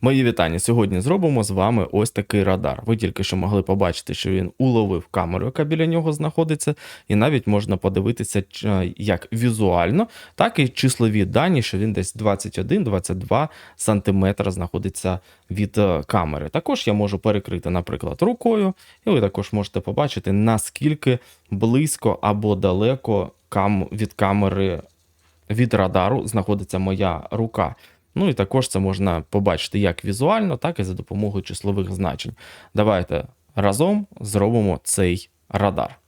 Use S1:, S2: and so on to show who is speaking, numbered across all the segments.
S1: Мої вітання. Сьогодні зробимо з вами ось такий радар. Ви тільки що могли побачити, що він уловив камеру, яка біля нього знаходиться, і навіть можна подивитися як візуально, так і числові дані, що він десь 21-22 сантиметра знаходиться від е, камери. Також я можу перекрити, наприклад, рукою, і ви також можете побачити, наскільки близько або далеко від камери від радару знаходиться моя рука. Ну і також це можна побачити як візуально, так і за допомогою числових значень. Давайте разом зробимо цей радар.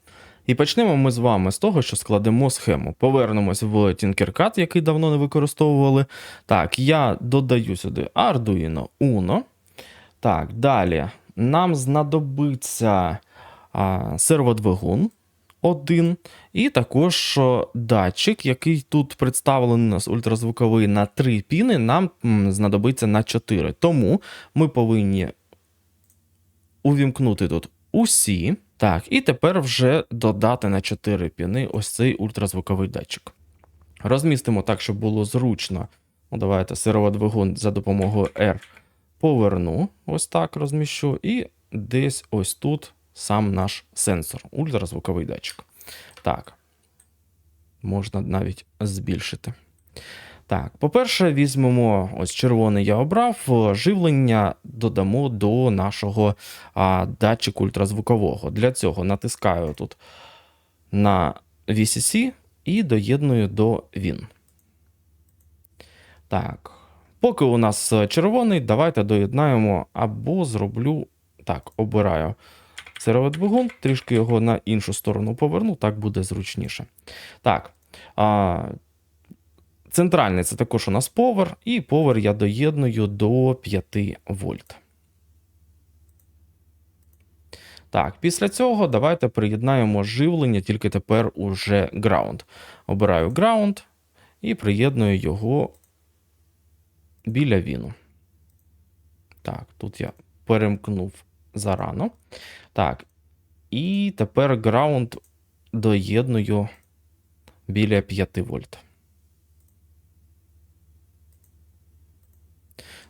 S1: І почнемо ми з вами з того, що складемо схему. Повернемось в Tinkercad, який давно не використовували. Так, я додаю сюди Arduino Uno. Так, далі нам знадобиться а, серводвигун один, і також датчик, який тут представлений у нас ультразвуковий на 3 піни, нам знадобиться на 4. Тому ми повинні увімкнути тут усі. Так, і тепер вже додати на 4 піни ось цей ультразвуковий датчик. Розмістимо так, щоб було зручно. Ну, давайте серводвигун за допомогою R поверну. Ось так розміщу. І десь ось тут сам наш сенсор, ультразвуковий датчик. Так. Можна навіть збільшити. Так, по-перше, візьмемо ось червоний я обрав. е, Живлення додамо до нашого а, датчику ультразвукового. Для цього натискаю тут на VCC і доєдную до Win. Так. Поки у нас е, червоний, давайте доєднаємо або зроблю. Так, обираю серводвигун, трішки його на іншу сторону поверну, так буде зручніше. Так. А, центральний це також у нас повер, і повер я доєдную до 5 вольт. Так, після цього давайте приєднаємо живлення, тільки тепер уже ground. Обираю ground і приєдную його біля віну. Так, тут я перемкнув зарано. Так. І тепер ground доєдную біля 5 вольт.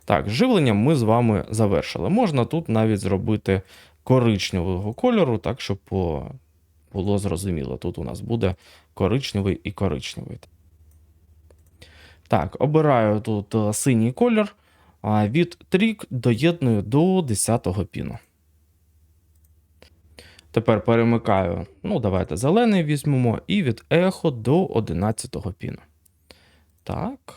S1: Так, живлення ми з вами завершили. Можна тут навіть зробити коричневого кольору, так, щоб було зрозуміло. Тут у нас буде коричневий і коричневий. Так, обираю тут е, синій колір. Від трік доєдную до 10-го піну. Тепер перемикаю, ну, давайте зелений візьмемо, і від ехо до 11 піну. Так.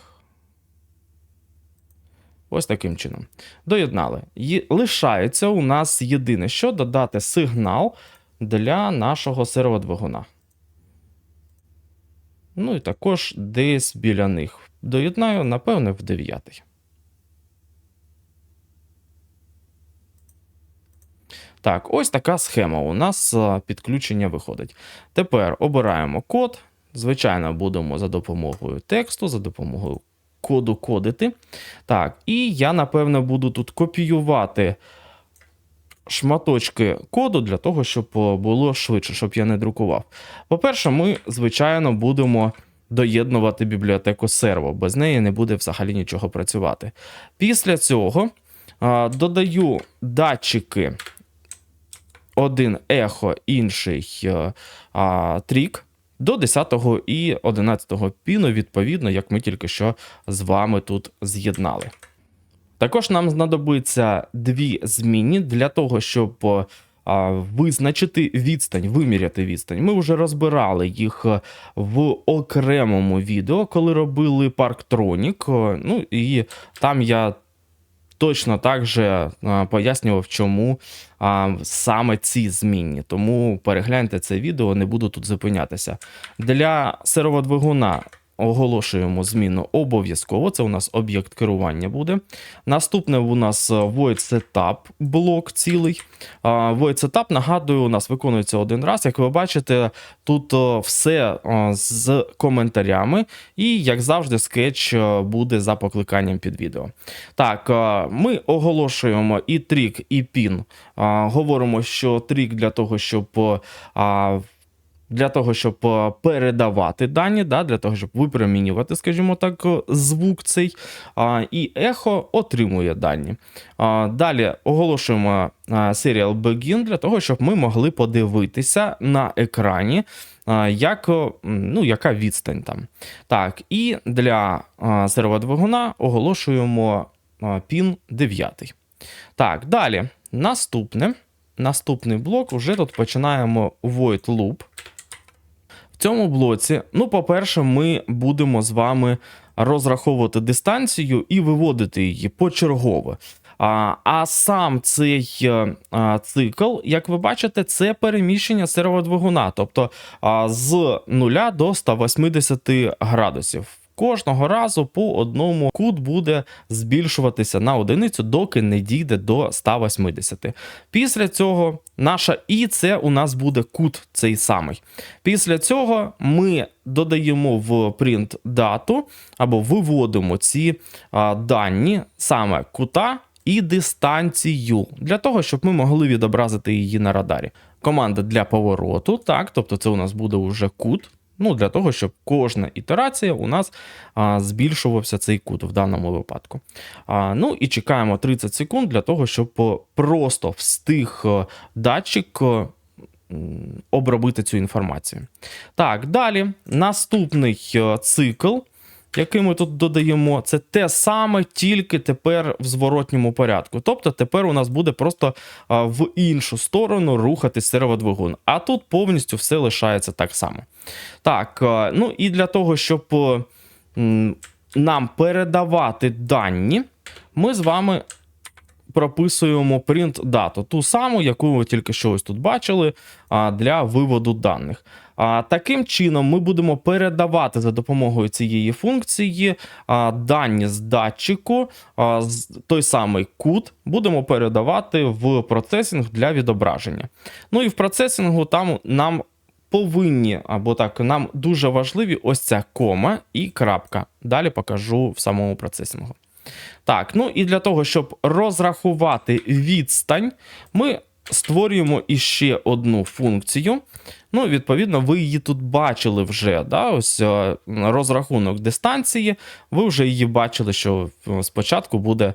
S1: Ось таким чином. Доєднали. Є- Лишається у нас єдине, що додати сигнал для нашого серводвигуна. Ну і також десь біля них. Доєднаю, напевне, в 9. Так, ось така схема у нас підключення виходить. Тепер обираємо код. Звичайно, будемо за допомогою тексту, за допомогою коду кодити. Так, і я, напевно, буду тут копіювати шматочки коду для того, щоб було швидше, щоб я не друкував. По-перше, ми, звичайно, будемо доєднувати бібліотеку серво. Без неї не буде взагалі нічого працювати. Після цього а, додаю датчики. Один ехо, інший е, а, трік до 10 і 11 піну, відповідно, як ми тільки що з вами тут з'єднали. Також нам знадобиться дві змінні для того, щоб а, визначити відстань, виміряти відстань. Ми вже розбирали їх е, в окремому відео, коли робили парктронік. О, Ну і там я точно так же пояснював, чому саме ці змінні. Тому перегляньте це відео, не буду тут зупинятися. Для серводвигуна оголошуємо зміну обов'язково. Це у нас об'єкт керування буде. Наступне у нас е, void setup блок цілий. Void setup, нагадую, у нас виконується один раз. Як ви бачите, тут е, все е, з коментарями, і, як завжди, скетч буде за покликанням під відео. Так, ми оголошуємо і трік, і пін. Говоримо, що трік для того, щоб для того, щоб е, передавати дані, да, для того, щоб випромінювати, скажімо так, е, звук цей. І ехо отримує дані. Далі оголошуємо а, Serial Begin для того, щоб ми могли подивитися на екрані, як, ну, яка відстань там. Так, і для серводвигуна оголошуємо пін 9. Так, далі. Наступне. Наступний блок вже тут починаємо void loop. Цьому блоці, ну, по-перше, ми будемо з вами розраховувати дистанцію і виводити її почергово. А, а сам цей е, а, цикл, як ви бачите, це переміщення серводвигуна, тобто а, з 0 до 180 градусів. Кожного разу по одному кут буде збільшуватися на одиницю, доки не дійде до 180. Після цього наша І це у нас буде кут цей самий. Після цього ми додаємо в print дату або виводимо ці а, дані саме кута і дистанцію для того, щоб ми могли відобразити її на радарі. Команда для повороту, так, тобто це у нас буде вже кут. Ну, для того, щоб кожна ітерація у нас а, збільшувався цей кут в даному випадку. А, ну і чекаємо 30 секунд для того, щоб просто встиг е, датчик е, обробити цю інформацію. Так, далі наступний е, цикл, який ми тут додаємо, це те саме, тільки тепер в зворотньому порядку. Тобто тепер у нас буде просто в іншу сторону рухатись серводвигун. А тут повністю все лишається так само. Так, ну і для того, щоб нам передавати дані, ми з вами прописуємо print дату, ту саму, яку ви тільки що ось тут бачили, для виводу даних. А, Таким чином, ми будемо передавати за допомогою цієї функції а, дані з датчику, а, з- той самий кут будемо передавати в процесінг для відображення. Ну і в процесінгу там нам повинні, або так, нам дуже важливі ось ця кома і крапка. Далі покажу в самому процесінгу. Так, ну і для того, щоб розрахувати відстань, ми створюємо іще одну функцію. Ну, відповідно, ви її тут бачили вже. Да? Ось е, розрахунок дистанції. Ви вже її бачили, що е, спочатку буде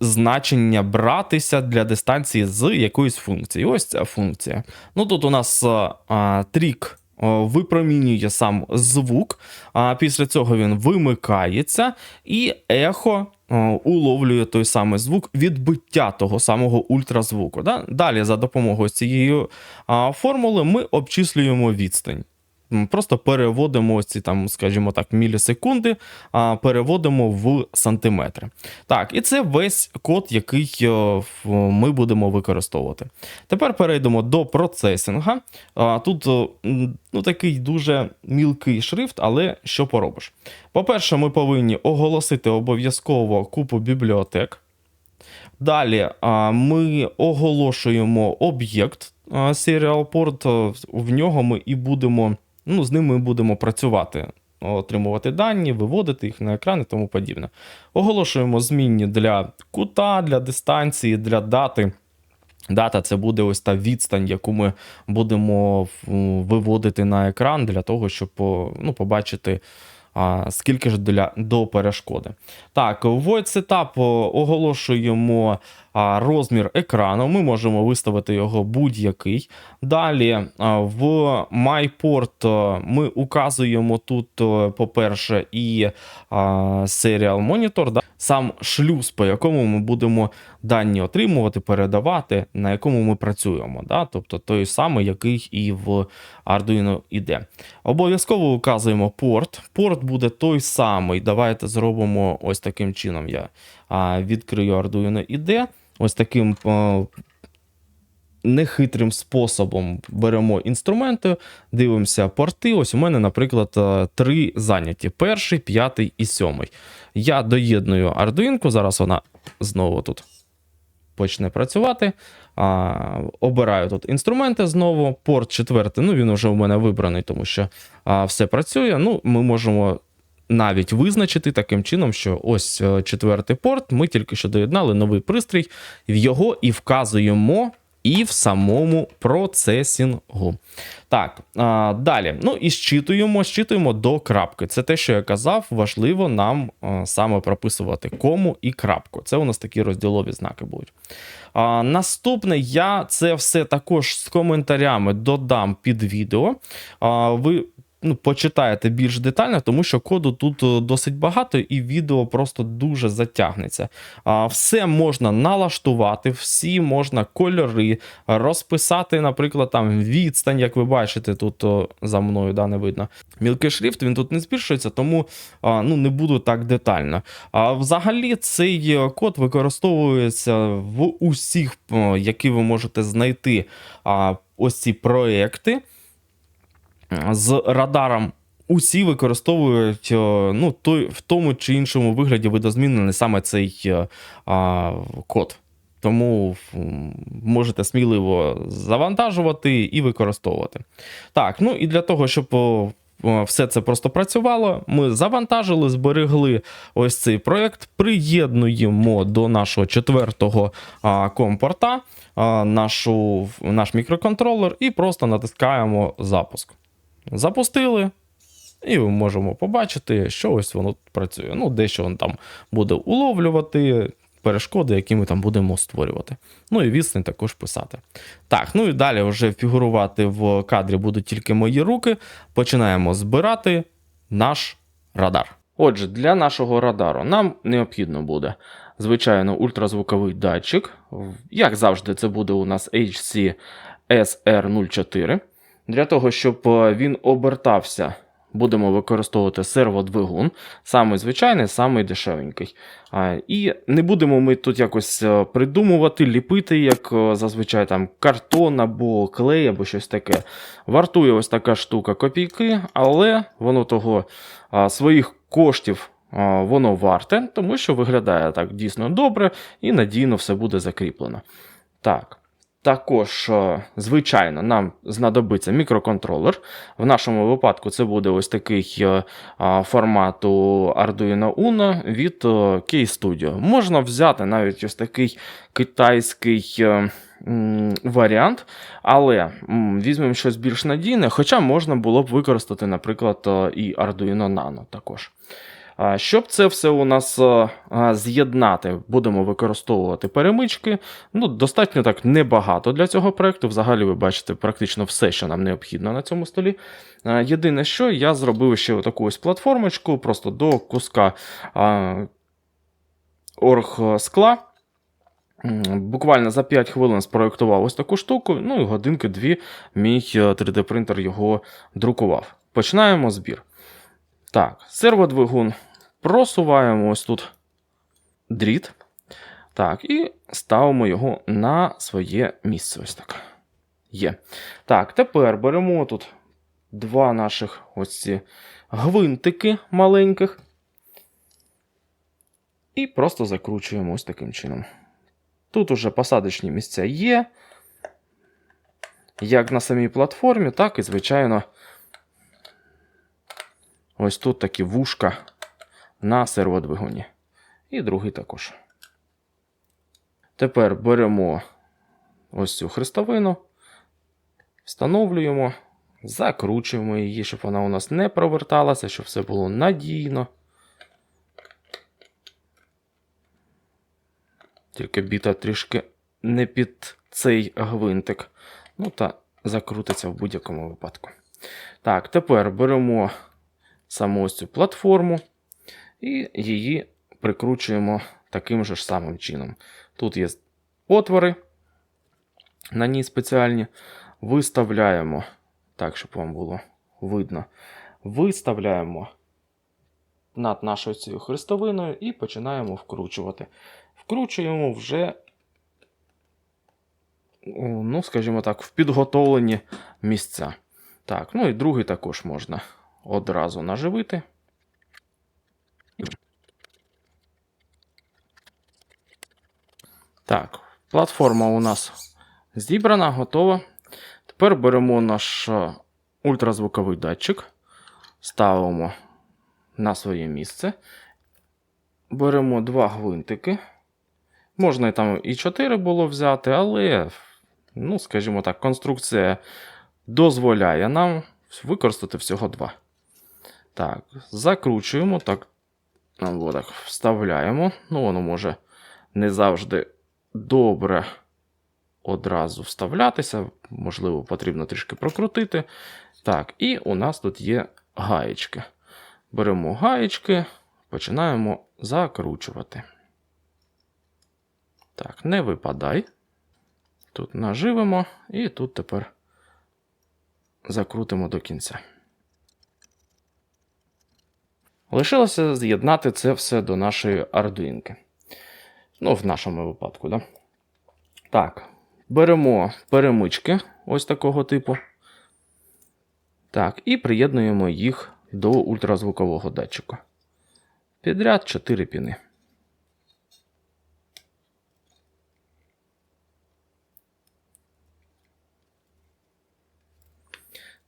S1: значення братися для дистанції з якоїсь функції. Ось ця функція. Ну тут у нас а, а, трік випромінює сам звук, а після цього він вимикається, і ехо уловлює той самий звук відбиття того самого ультразвуку. Да? Далі, за допомогою цієї формули, ми обчислюємо відстань. Просто переводимо ці там, скажімо так, мілісекунди, а переводимо в сантиметри. Так, і це весь код, який е, ми будемо використовувати. Тепер перейдемо до процесінга. Тут е, ну, такий дуже мілкий шрифт, але що поробиш? По-перше, ми повинні оголосити обов'язково купу бібліотек. Далі ми оголошуємо об'єкт Serial Port. В нього ми і будемо, ну, з ним ми будемо працювати, отримувати дані, виводити їх на екран і тому подібне. Оголошуємо змінні для кута, для дистанції, для дати. Дата це буде ось та відстань, яку ми будемо виводити на екран для того, щоб ну, побачити, скільки ж для, до перешкоди. Так, Void Setup оголошуємо а, розмір екрану. Ми можемо виставити його будь-який. Далі в MyPort ми указуємо тут, по-перше, і Serial Monitor, да? сам шлюз, по якому ми будемо дані отримувати, передавати, на якому ми працюємо. Да? Тобто той самий, який і в Arduino іде. Обов'язково указуємо порт. Порт буде той самий. Давайте зробимо ось таким чином. Я відкрию Arduino IDE. Ось таким нехитрим способом беремо інструменти, дивимося порти. Ось у мене, наприклад, е, три заняті: перший, п'ятий і сьомий. Я доєдную Arduino, зараз вона знову тут почне працювати. А, обираю тут інструменти знову. Порт четвертий. Ну, він вже у мене вибраний, тому що а, все працює. Ну, ми можемо. Навіть визначити таким чином, що ось е, четвертий порт, ми тільки що доєднали новий пристрій, в його і вказуємо і в самому процесінгу. Так, а, далі. Ну і щитуємо, щитуємо до крапки. Це те, що я казав, важливо нам а, саме прописувати кому і крапку. Це у нас такі розділові знаки будуть. А, наступне, я це все також з коментарями додам під відео. А, ви ну, почитаєте більш детально, тому що коду тут е, досить багато, і відео просто дуже затягнеться. А, Все можна налаштувати, всі можна кольори, розписати, наприклад, там відстань, як ви бачите, тут о, за мною да, не видно. Мілкий шрифт він тут не збільшується, тому а, ну, не буду так детально. А взагалі цей е, код використовується в усіх, які ви можете знайти а, ось ці проекти з радаром. Усі використовують е, ну, той, в тому чи іншому вигляді видозмінений саме цей е, а, код. Тому можете сміливо завантажувати і використовувати. Так, ну і для того, щоб все це просто працювало, ми завантажили, зберегли ось цей проєкт, приєднуємо до нашого четвертого а, компорта а, нашу, наш мікроконтролер і просто натискаємо запуск. Запустили, і ми можемо побачити, що ось воно працює. Ну, дещо воно там буде уловлювати перешкоди, які ми там будемо створювати. Ну і відстань також писати. Так, ну і далі вже фігурувати в кадрі будуть тільки мої руки. Починаємо збирати наш радар. Отже, для нашого радару нам необхідно буде, звичайно, ультразвуковий датчик. Як завжди, це буде у нас HC SR04. Для того, щоб е, він обертався, будемо використовувати серводвигун, самий звичайний, самий дешевенький. І не будемо ми тут якось е, придумувати, ліпити, як е, зазвичай там картон або клей, або щось таке. Вартує ось така штука копійки, але воно того своїх коштів. Воно варте, тому що виглядає так дійсно добре і надійно все буде закріплено. Так. Також, е, звичайно, нам знадобиться мікроконтролер. В нашому випадку це буде ось такий е, формату Arduino Uno від е, K-Studio. Можна взяти навіть ось такий китайський варіант, але візьмемо щось більш надійне, хоча можна було б використати, наприклад, і Arduino Nano також. Щоб це все у нас е, з'єднати, будемо використовувати перемички. Ну, достатньо так небагато для цього проекту. Взагалі, ви бачите практично все, що нам необхідно на цьому столі. Єдине, що я зробив ще таку ось платформочку, просто до куска оргскла. Буквально за 5 хвилин спроєктував ось таку штуку, ну і годинки-дві мій 3D-принтер його друкував. Починаємо збір. Так, серводвигун просуваємо ось тут дріт. Так, і ставимо його на своє місце. Ось так. Є. Так, тепер беремо тут два наших ось ці гвинтики маленьких. І просто закручуємо ось таким чином. Тут уже посадочні місця є. Як на самій платформі, так і, звичайно, ось тут такі вушка на серводвигуні. І другий також. Тепер беремо ось цю хрестовину, встановлюємо, закручуємо її, щоб вона у нас не проверталася, щоб все було надійно. Тільки біта трішки не під цей гвинтик. Ну та закрутиться в будь-якому випадку. Так, тепер беремо саму ось цю платформу і її прикручуємо таким же ж самим чином. Тут є отвори, на ній спеціальні. Виставляємо, так, щоб вам було видно. Виставляємо над нашою цією хрестовиною і починаємо вкручувати. Вкручуємо вже, ну, скажімо так, в підготовлені місця. Так, ну і другий також можна одразу наживити. Так, платформа у нас зібрана, готова. Тепер беремо наш е, ультразвуковий датчик, ставимо на своє місце. Беремо два гвинтики. Можна і там і 4 було взяти, але ну, скажімо так, конструкція дозволяє нам використати всього два. Так, закручуємо, так, або так, вставляємо. Ну, воно може не завжди добре одразу вставлятися. Можливо, потрібно трішки прокрутити. Так, і у нас тут є гаєчки. Беремо гаєчки, починаємо закручувати. Так, не випадай. Тут наживемо і тут тепер закрутимо до кінця. Лишилося з'єднати це все до нашої ардуїнки. Ну, в нашому випадку, да? Так, беремо перемички ось такого типу. Так, і приєднуємо їх до ультразвукового датчика. Підряд 4 піни.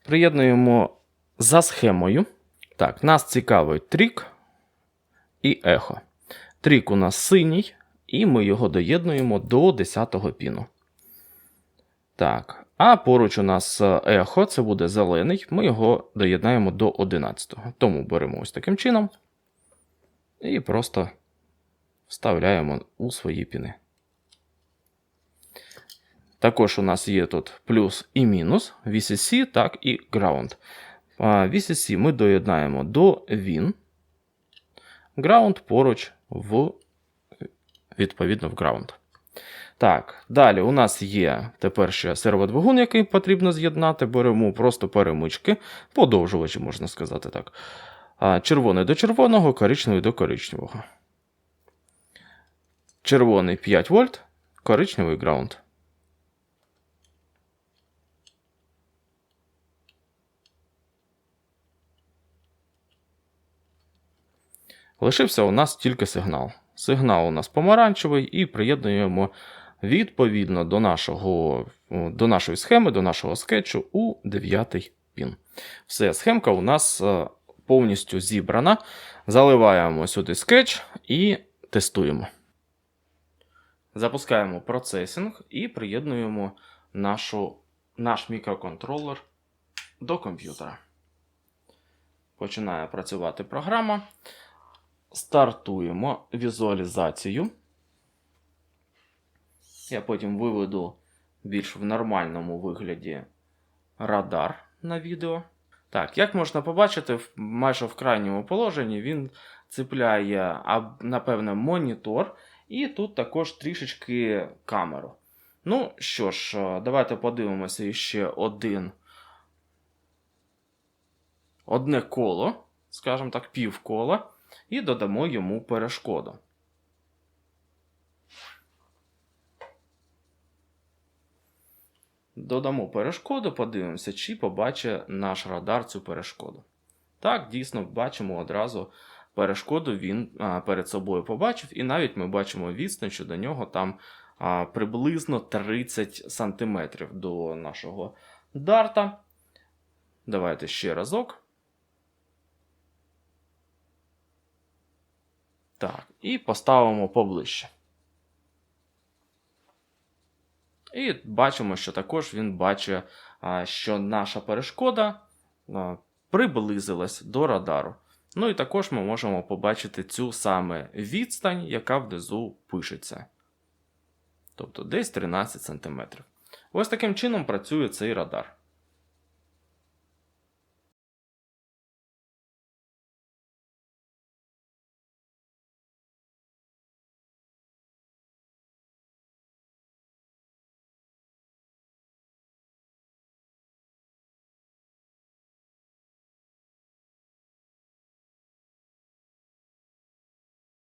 S1: Приєднуємо за схемою. Так, нас цікавить трік і ехо. Трік у нас синій, і ми його доєднуємо до 10-го піну. Так, а поруч у нас е, ехо, це буде зелений, ми його доєднаємо до 11-го. Тому беремо ось таким чином і просто вставляємо у свої піни. Також у нас є тут плюс і мінус VCC, так і Ground. VCC ми доєднаємо до Win. Ground поруч в відповідно в Ground. Так, далі у нас є тепер ще серводвигун, який потрібно з'єднати. Беремо просто перемички, подовжувачі, можна сказати так. Червоний до червоного, коричневий до коричневого. Червоний 5 вольт, коричневий граунд. Лишився у нас тільки сигнал. Сигнал у нас помаранчевий, і приєднуємо відповідно до, нашого, до нашої схеми, до нашого скетчу у 9 пін. Все, схемка у нас е, повністю зібрана. Заливаємо сюди скетч і тестуємо. Запускаємо процесінг і приєднуємо нашу, наш мікроконтролер до комп'ютера. Починає працювати програма. Стартуємо візуалізацію. Я потім виведу більш в нормальному вигляді радар на відео. Так, як можна побачити, майже в крайньому положенні він цепляє, напевне, монітор, і тут також трішечки камеру. Ну що ж, е, давайте подивимося ще один. Одне коло, скажімо так, півкола, і додамо йому перешкоду. Додамо перешкоду, подивимося, чи побачить наш радар цю перешкоду. Так, дійсно, бачимо одразу перешкоду, він а, перед собою побачив, і навіть ми бачимо відстань, що до нього там а, приблизно 30 см до нашого дарта. Давайте ще разок. Так, і поставимо поближче. І бачимо, що також він бачить, що наша перешкода приблизилась до радару. Ну і також ми можемо побачити цю саме відстань, яка внизу пишеться. Тобто десь 13 см. Ось таким чином працює цей радар.